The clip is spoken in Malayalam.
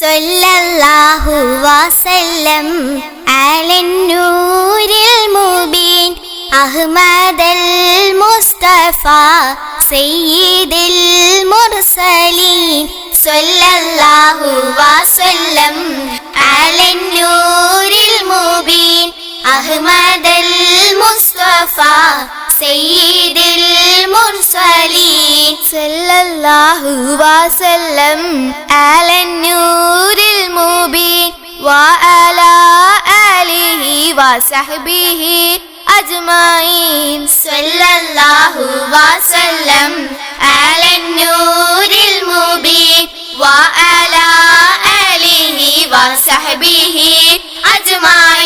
സല്ലല്ലാഹു വസല്ലം. അലന്നൂരിൽ മുബീൻ അഹ്മദൽ മുസ്തഫ സയ്യിദിൽ മുർസലീൻ. സല്ലല്ലാഹു വസല്ലം. അലന്നൂരിൽ മുബീൻ അഹ്മദൽ മുസ്തഫ സയ്യിദിൽ മുർസലീൻ. സല്ലല്ലാഹു വസല്ലം. അലന്നൂരിൽ وصحبه أجمعين صلى الله وسلم على النور المبين وعلى آله وصحبه أجمعين